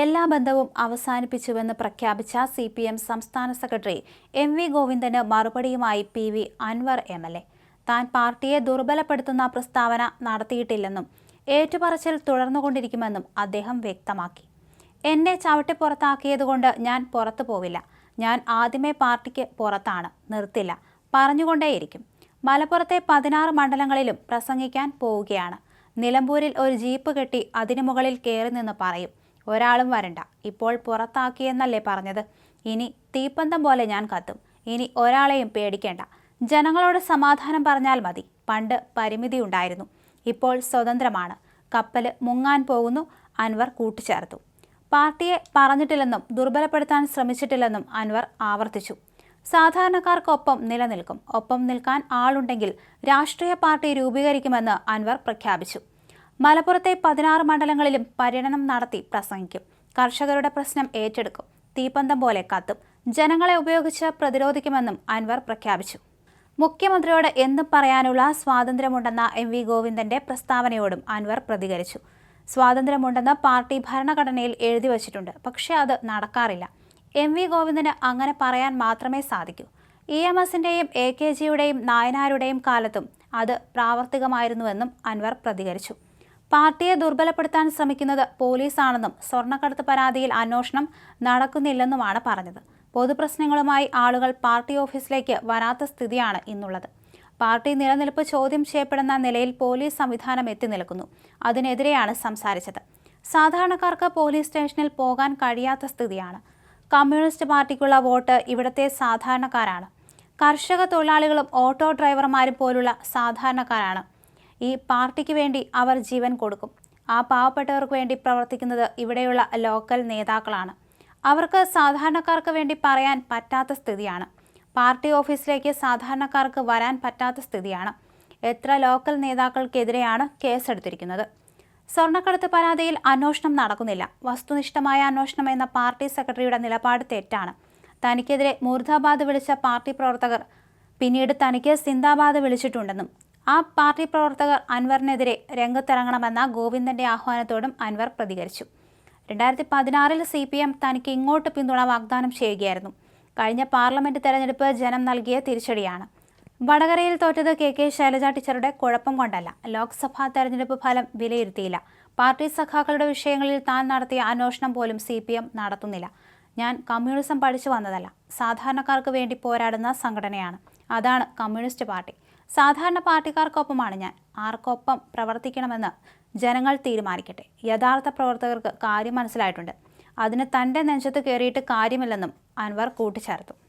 എല്ലാ ബന്ധവും അവസാനിപ്പിച്ചുവെന്ന് പ്രഖ്യാപിച്ച സി പി എം സംസ്ഥാന സെക്രട്ടറി എം വി ഗോവിന്ദന് മറുപടിയുമായി P V Anvar M L A. താൻ പാർട്ടിയെ ദുർബലപ്പെടുത്തുന്ന പ്രസ്താവന നടത്തിയിട്ടില്ലെന്നും ഏറ്റുപറച്ചിൽ തുടർന്നുകൊണ്ടിരിക്കുമെന്നും അദ്ദേഹം വ്യക്തമാക്കി. എന്നെ ചവിട്ടിപ്പുറത്താക്കിയതുകൊണ്ട് ഞാൻ പുറത്തു പോവില്ല. ഞാൻ ആദ്യമേ പാർട്ടിക്ക് പുറത്താണ് നിർത്തില്ല പറഞ്ഞുകൊണ്ടേയിരിക്കും. മലപ്പുറത്തെ പതിനാറ് മണ്ഡലങ്ങളിലും പ്രസംഗിക്കാൻ പോവുകയാണ്. നിലമ്പൂരിൽ ഒരു ജീപ്പ് കെട്ടി അതിനു മുകളിൽ കയറി നിന്ന് പറയും ഒരാളും വരണ്ട. ഇപ്പോൾ പുറത്താക്കിയെന്നല്ലേ പറഞ്ഞത്? ഇനി തീപ്പന്തം പോലെ ഞാൻ കത്തും. ഇനി ഒരാളെയും പേടിക്കേണ്ട. ജനങ്ങളോട് സമാധാനം പറഞ്ഞാൽ മതി. പണ്ട് പരിമിതി ഉണ്ടായിരുന്നു. ഇപ്പോൾ സ്വതന്ത്രമാണ്. കപ്പൽ മുങ്ങാൻ പോകുന്നു. അൻവർ കൂട്ടിച്ചേർത്തു. പാർട്ടിയെ പറഞ്ഞിട്ടില്ലെന്നും ദുർബലപ്പെടുത്താൻ ശ്രമിച്ചിട്ടില്ലെന്നും അൻവർ ആവർത്തിച്ചു. സാധാരണക്കാർക്കൊപ്പം നിലനിൽക്കും. ഒപ്പം നിൽക്കാൻ ആളുണ്ടെങ്കിൽ രാഷ്ട്രീയ പാർട്ടി രൂപീകരിക്കുമെന്ന് അൻവർ പ്രഖ്യാപിച്ചു. മലപ്പുറത്തെ പതിനാറ് മണ്ഡലങ്ങളിലും പര്യടനം നടത്തി പ്രസംഗിക്കും. കർഷകരുടെ പ്രശ്നം ഏറ്റെടുക്കും. തീപ്പന്തം പോലെ കത്തും. ജനങ്ങളെ ഉപയോഗിച്ച് പ്രതിരോധിക്കുമെന്നും അൻവർ പ്രഖ്യാപിച്ചു. മുഖ്യമന്ത്രിയോട് എന്തും പറയാനുള്ള സ്വാതന്ത്ര്യമുണ്ടെന്ന എം വി ഗോവിന്ദന്റെ പ്രസ്താവനയോടും അൻവർ പ്രതികരിച്ചു. സ്വാതന്ത്ര്യമുണ്ടെന്ന് പാർട്ടി ഭരണഘടനയിൽ എഴുതി വച്ചിട്ടുണ്ട്. പക്ഷേ അത് നടക്കാറില്ല. എം വി ഗോവിന്ദന് അങ്ങനെ പറയാൻ മാത്രമേ സാധിക്കൂ. ഇ എം എസിന്റെയും എ കെ ജിയുടെയും നായനാരുടെയും കാലത്തും അത് പ്രാവർത്തികമായിരുന്നുവെന്നും അൻവർ പ്രതികരിച്ചു. പാർട്ടിയെ ദുർബലപ്പെടുത്താൻ ശ്രമിക്കുന്നത് പോലീസാണെന്നും സ്വർണക്കടത്ത് പരാതിയിൽ അന്വേഷണം നടക്കുന്നില്ലെന്നുമാണ് പറഞ്ഞത്. പൊതുപ്രശ്നങ്ങളുമായി ആളുകൾ പാർട്ടി ഓഫീസിലേക്ക് വരാത്ത സ്ഥിതിയാണ് ഇന്നുള്ളത്. പാർട്ടി നിലനിൽപ്പ് ചോദ്യം ചെയ്യപ്പെടുന്ന നിലയിൽ പോലീസ് സംവിധാനം എത്തി നിൽക്കുന്നു. അതിനെതിരെയാണ് സംസാരിച്ചത്. സാധാരണക്കാർക്ക് പോലീസ് സ്റ്റേഷനിൽ പോകാൻ കഴിയാത്ത സ്ഥിതിയാണ്. കമ്മ്യൂണിസ്റ്റ് പാർട്ടിക്കുള്ള വോട്ട് ഇവിടുത്തെ സാധാരണക്കാരാണ്. കർഷക തൊഴിലാളികളും ഓട്ടോ ഡ്രൈവർമാരും പോലുള്ള സാധാരണക്കാരാണ് ഈ പാർട്ടിക്ക് വേണ്ടി അവർ ജീവൻ കൊടുക്കും. ആ പാവപ്പെട്ടവർക്ക് വേണ്ടി പ്രവർത്തിക്കുന്നത് ഇവിടെയുള്ള ലോക്കൽ നേതാക്കളാണ്. അവർക്ക് സാധാരണക്കാർക്ക് വേണ്ടി പറയാൻ പറ്റാത്ത സ്ഥിതിയാണ്. പാർട്ടി ഓഫീസിലേക്ക് സാധാരണക്കാർക്ക് വരാൻ പറ്റാത്ത സ്ഥിതിയാണ്. എത്ര ലോക്കൽ നേതാക്കൾക്കെതിരെയാണ് കേസെടുത്തിരിക്കുന്നത്. സ്വർണക്കടത്ത് പരാതിയിൽ അന്വേഷണം നടക്കുന്നില്ല. വസ്തുനിഷ്ഠമായ അന്വേഷണം എന്ന പാർട്ടി സെക്രട്ടറിയുടെ നിലപാട് തെറ്റാണ്. തനിക്കെതിരെ മൂർധാബാദ് വിളിച്ച പാർട്ടി പ്രവർത്തകർ പിന്നീട് തനിക്ക് സിന്ദാബാദ് വിളിച്ചിട്ടുണ്ടെന്നും ആ പാർട്ടി പ്രവർത്തകർ അൻവറിനെതിരെ രംഗത്തിറങ്ങണമെന്ന ഗോവിന്ദന്റെ ആഹ്വാനത്തോടും അൻവർ പ്രതികരിച്ചു. രണ്ടായിരത്തി പതിനാറിൽ സി പി എം തനിക്ക് ഇങ്ങോട്ട് പിന്തുണ വാഗ്ദാനം ചെയ്യുകയായിരുന്നു. കഴിഞ്ഞ പാർലമെന്റ് തെരഞ്ഞെടുപ്പ് ജനം നൽകിയ തിരിച്ചടിയാണ്. വടകരയിൽ തോറ്റത് കെ കെ ശൈലജ ടീച്ചറുടെ കുഴപ്പം കൊണ്ടല്ല. ലോക്സഭാ തെരഞ്ഞെടുപ്പ് ഫലം വിലയിരുത്തിയില്ല. പാർട്ടി സഖാക്കളുടെ വിഷയങ്ങളിൽ താൻ നടത്തിയ അന്വേഷണം പോലും സി പി എം നടത്തുന്നില്ല. ഞാൻ കമ്മ്യൂണിസം പഠിച്ചു വന്നതല്ല. സാധാരണക്കാർക്ക് വേണ്ടി പോരാടുന്ന സംഘടനയാണ്. അതാണ് കമ്മ്യൂണിസ്റ്റ് പാർട്ടി. സാധാരണ പാർട്ടിക്കാർക്കൊപ്പമാണ് ഞാൻ. ആർക്കൊപ്പം പ്രവർത്തിക്കണമെന്ന് ജനങ്ങൾ തീരുമാനിക്കട്ടെ. യഥാർത്ഥ പ്രവർത്തകർക്ക് കാര്യം മനസ്സിലായിട്ടുണ്ട്. അതിന് തന്റെ നെഞ്ചത്ത് കയറിയിട്ട് കാര്യമില്ലെന്നും അൻവർ കൂട്ടിച്ചേർത്തു.